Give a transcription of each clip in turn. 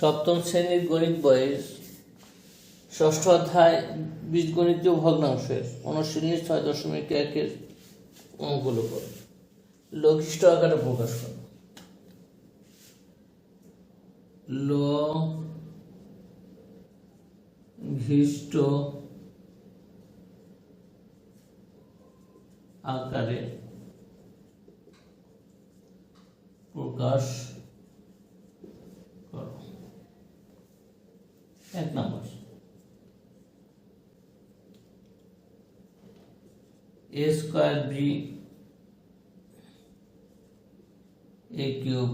সপ্তম শ্রেণির গণিত বইয়ের ষষ্ঠ অধ্যায় বীজগণিতীয় ভগ্নাংশের অনুশীলনী ছয় দশমিক একের অঙ্কগুলো করো লঘিষ্ঠ আকারে প্রকাশ করো। লঘিষ্ঠ আকারে প্রকাশ এক নম্বর। A square B A cube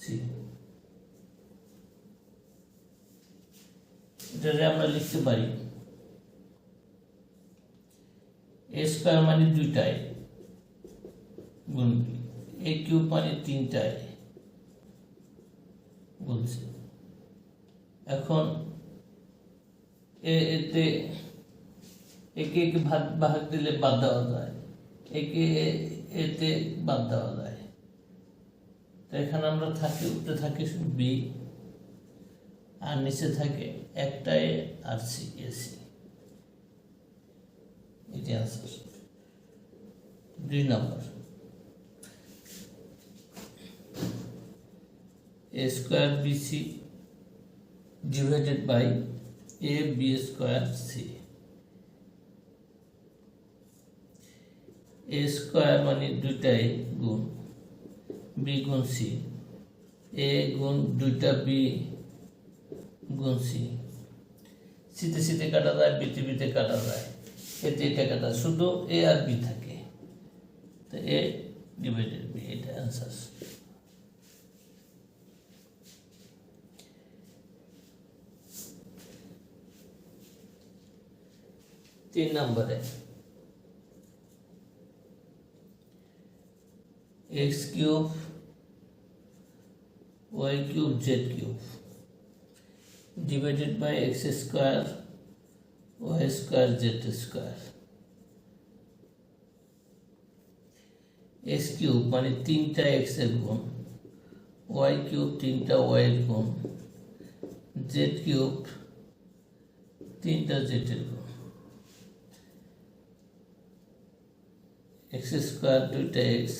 C. এটারে আমরা লিখতে পারি এ স্কোয়ার মানে দুইটায় গুণ এ কিউব মানে তিনটায় বলছে। এখন এ, এতে একে একে ভাগ ভাগ দিলে বাদ দেওয়া যায়। একে এ- এতে বাদ দেওয়া যায়। তো এখানে আমরা থাকি উপরে থাকি বি আর নিচে থাকে একটা এ আর সি এসি এটি আনসার দুই নম্বর। A square bc divided by a b square c. A square মানে দুইটাই গুণ, b গুণ c a গুণ দুইটা b গুণ c সিতে সিতে কাটা যায় বিতে বিতে কাটা যায়, এতে এটা কাটা। শুধু এ আর বি থাকে। তো এ ডিভাইডেড বি এটা অ্যান্সার তিন নম্বরে X cube Y cube Z cube divided by X square Y square Z square X cube মানে তিনটা এক্সের গুণ ওয়াই কিউব তিনটা ওয়াই এর গুণ জেড কিউব তিনটা জেড এর গুণ এক্স স্কোয়ার দুইটা এক্স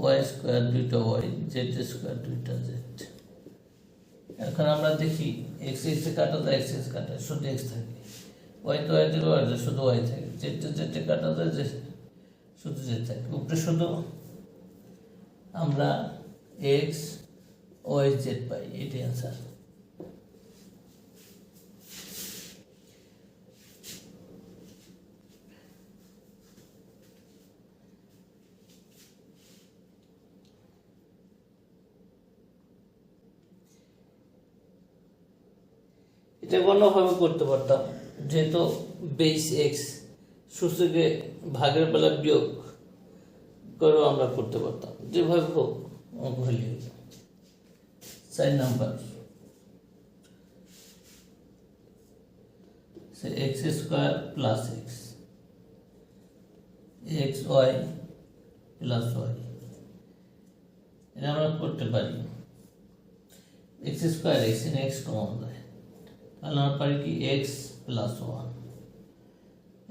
ওয়াই স্কোয়ার দুইটা ওয়াই জেড স্কোয়ার দুইটা জেড এখন আমরা দেখি এক্স এক্স কাটা যায় এক্স এক্স কাটা শুধু এক্স থাকে। ওয়াই তো ওয়াই দিলে ওয়াই শুধু ওয়াই থাকে। জেড জেড কাটা যায় যে শুধু জেড থাকে। উপরে শুধু আমরা এক্স ওয়াই জেড পাই। এটি অ্যান্সার এটা অন্যভাবে করতে পারতাম। যেহেতু বেস এক্স সূচকে ভাগের বেলা বিয়োগ করেও আমরা করতে পারতাম। যেভাবে হোক, অঙ্ক হলে চার number. X square plus X X Y plus Y এটা আমরা করতে পারি। X square X X common যায় তাহলে আমরা পারি কি? X plus one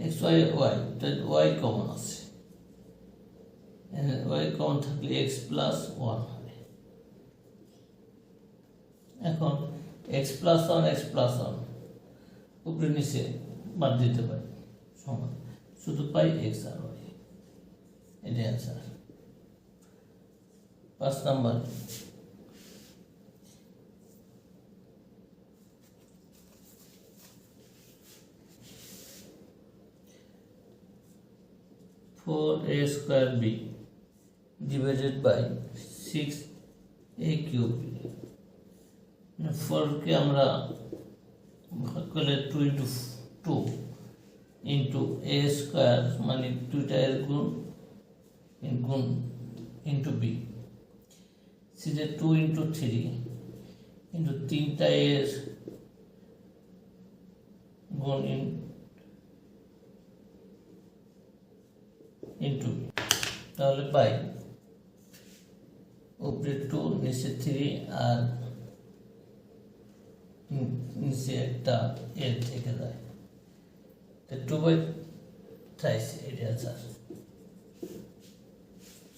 X Y Y Y common আছে। ওয়াই কমন থাকলে এক্স প্লাস ওয়ান হবে। এখন X plus one X plus one উপরে নিচে বাদ দিতে পারি। সমান। শুধু পাই এক্স আর ওয়াই এটাই অ্যান্সার পাঁচ নাম্বার। Four a square b divided by six a cube. ফোরকে আমরা ভাগ করলে two into two into A square মানে দুইটা এর গুণ গুণ ইন্টু বি সিজে টু ইন্টু থ্রি ইন্টু তিনটা এর গুণ ইন্টু তাহলে পাই। উপরে টু নিচে থ্রি আর নি- নিচে একটা এর থেকে যায়। টু বাই থ্রাইস এটা স্যার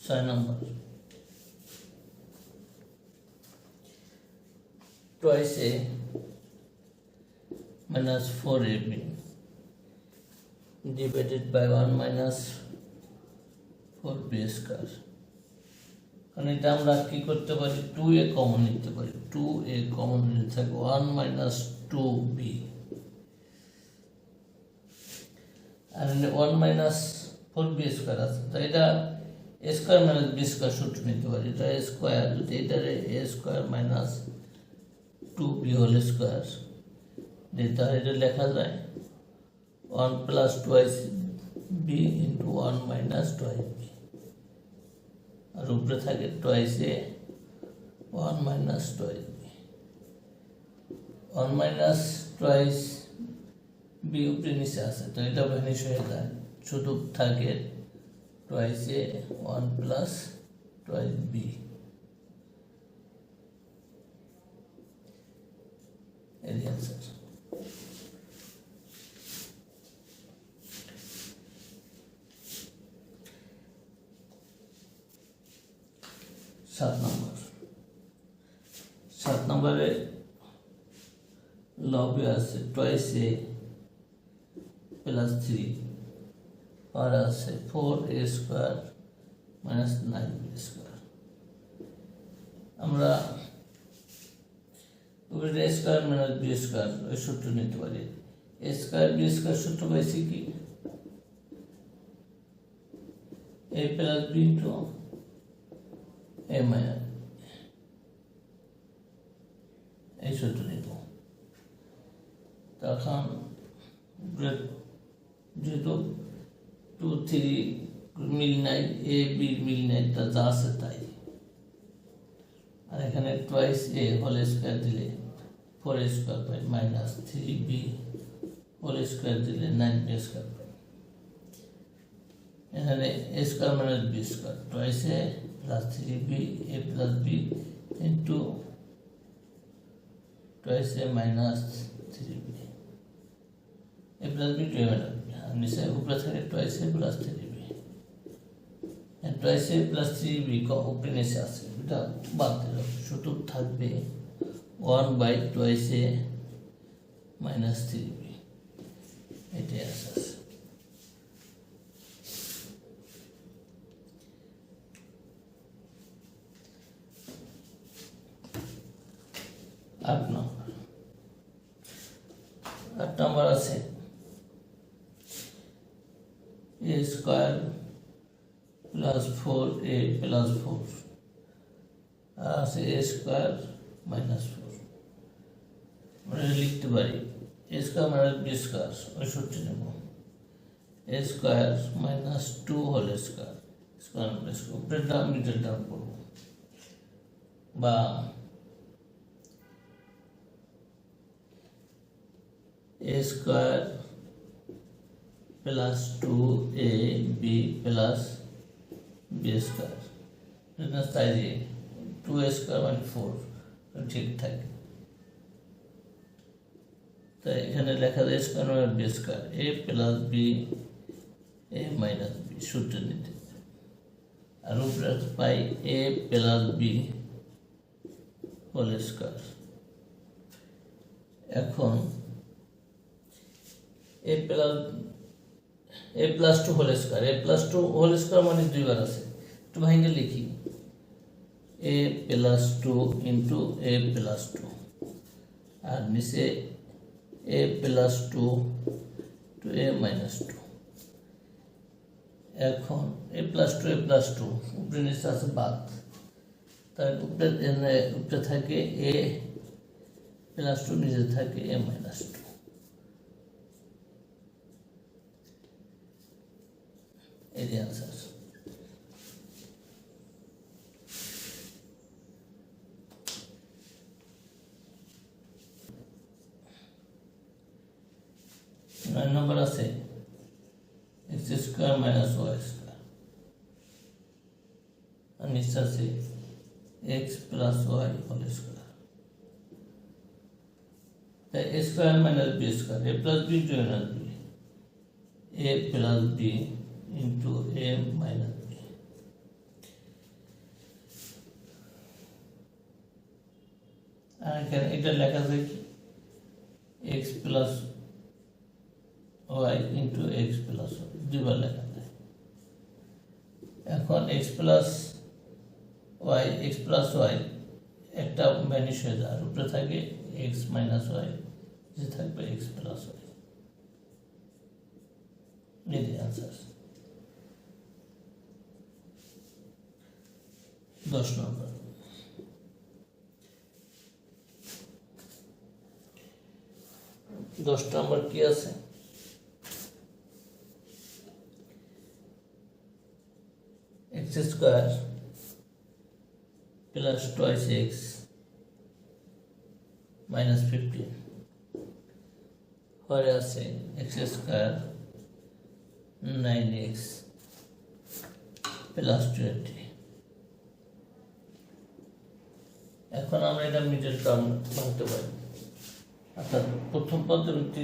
ছয় নম্বর। twice a minus 4ab divided by 1 minus 4b square কারণ এটা আমরা কি করতে পারি? টু এ কমন নিতে পারি। টু এ কমন নিতে থাকে ওয়ান মাইনাস টু বি আর one minus four B square আছে। তো এটা A square minus B square সূত্র নিতে পারি। এটা এ স্কোয়ার যদি এটারে A square minus two B whole square যেটা এটা লেখা যায়। One plus twice B into one minus twice B আর উপরে থাকে twice A one minus twice B one minus twice B উপরে নিচে আছে, তো এটা ভ্যানিশ হয়ে যায়। শুধু থাকে twice A one plus twice B এর অ্যান্সার সাত নম্বর। সাত নম্বরে লবে আছে টয়েস এ প্লাস থ্রি আর আছে four A square minus nine square আমরা A square minus B square ওই সূত্র নিতে পারি। এ স্কোয়ার বি স্কোয়ার সূত্র পাইছি কি? A plus B into A minus এই সূত্র নিব তখন উপরে যেহেতু টু থ্রি মিল নাই এ বি মিল নাই তা যা আছে তাই আর এখানে টুয়াইস এ হোল স্কোয়ার দিলে ফোর স্কোয়ার পাই minus three B whole square দিলে নাইন বি স্কোয়ার পাই এখানে A square minus B square twice A plus three B A plus B into twice A minus three B A plus B two A minus B আর নিচে উপরে থাকে twice A plus three B twice A plus three B উপরে নিচে আছে এটা বাদ দিলাম শুধু থাকবে one by twice A minus three B এটাই আছে আট নম্বর আছে। A square plus four, A plus four. আছে এ স্কোয়ার মাইনাস ফোর। আমরা লিখতে পারি। A square minus B square ওই সূত্রে নেব। A square minus two whole square square উপরের দাম নিচের দাম করব বা plus two A B plus B square এটা তাই দিয়ে টু এ স্কোয়ার মানে ফোর ঠিক থাকে। তাই এখানে লেখা যায় স্কোয়ার মানে B square A plus B A minus B সূত্র নিতে। আর উপরে পাই A plus B whole square এখন A plus A plus two whole square A plus two whole square মানে দুইবার আছে। একটু ভাঙে লিখি। A plus two into A plus two আর নিচে A plus two two A minus two এখন A plus two A plus two উপরে নিচে আছে বাদ। তার উপরে উপরে থাকে এ প্লাস টু নিচে থাকে এ মাইনাস টু এই যে আনসার নয় নম্বর আছে X square minus Y square আর নিচে আছে X plus Y whole square A square minus B square A plus B two minus B A plus B into A minus B আর এখানে এটা লেখা যায় কি X plus Y into X plus Y দুবার লেখা যায় এখন X plus Y X plus Y একটা ম্যানিশ হয়ে যায়। আর উপরে থাকে এক্স মাইনাস ওয়াই যে থাকবে এক্স প্লাস ওয়াই এটি আনসার দশ নম্বর। দশ নম্বর কি আছে? X square plus twice X minus fifteen. পরে আছে X square nine X plus twenty. এখন আমরা এটা মিডল টার্ম ভাঙতে পারি। অর্থাৎ প্রথম পদ্ধতি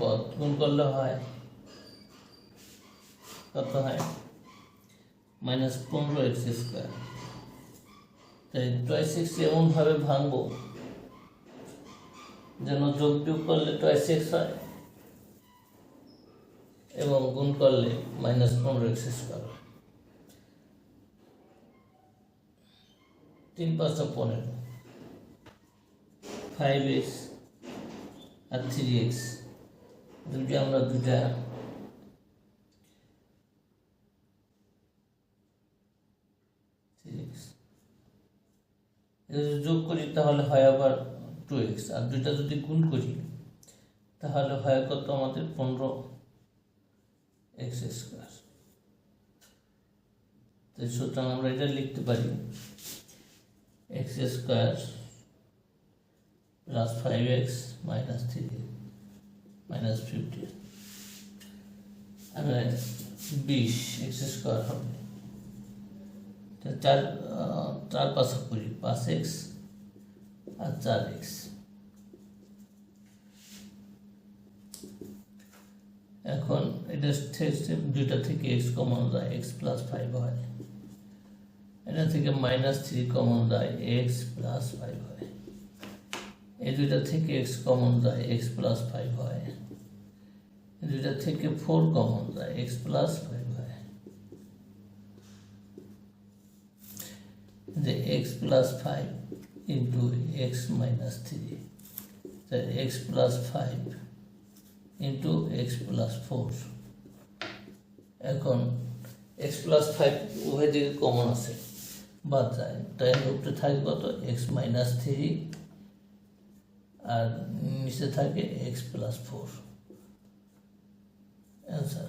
পদ গুণ করলে হয় কত হয়? মাইনাস পনেরো এক্স স্কোয়ার। তাই টয়েস এক্স এমনভাবে ভাঙবো যেন যোগ বিয়োগ করলে টয়েস এক্স হয় এবং গুণ করলে মাইনাস পনেরো এক্স স্কোয়ার। তিন পাঁচটা পনেরো ফাইভ এক্স আর থ্রি এক্স দুইটা আমরা যদি যোগ করি, তাহলে হয় আবার টু এক্স আর দুইটা যদি গুণ করি, তাহলে হয় কত আমাদের? পনেরো এক্স স্কোয়ার সুতরাং আমরা এটা লিখতে পারি। X square plus five X minus three minus fifty আর বিশ এক্স স্কোয়ার হবে। চার চার পাঁচ কুড়ি পাঁচ এক্স আর চার এক্স এখন এটা দুইটা থেকে এক্স কমন যায় এক্স প্লাস ফাইভ হয়। এটা থেকে মাইনাস থ্রি কমন যায় এক্স প্লাস ফাইভ হয়। এই দুইটা থেকে এক্স কমন যায় এক্স প্লাস ফাইভ হয়। এই দুইটা থেকে ফোর কমন যায় এক্স প্লাস ফাইভ হয়। যে X plus five into X minus three X plus five into X plus four এখন এক্স প্লাস ফাইভ উভয় দিকে কমন আছে। বাদ যায়। তাহলে উপরে থাকে কত? এক্স মাইনাস থ্রি আর নিচে থাকে এক্স প্লাস ফোর অ্যান্সার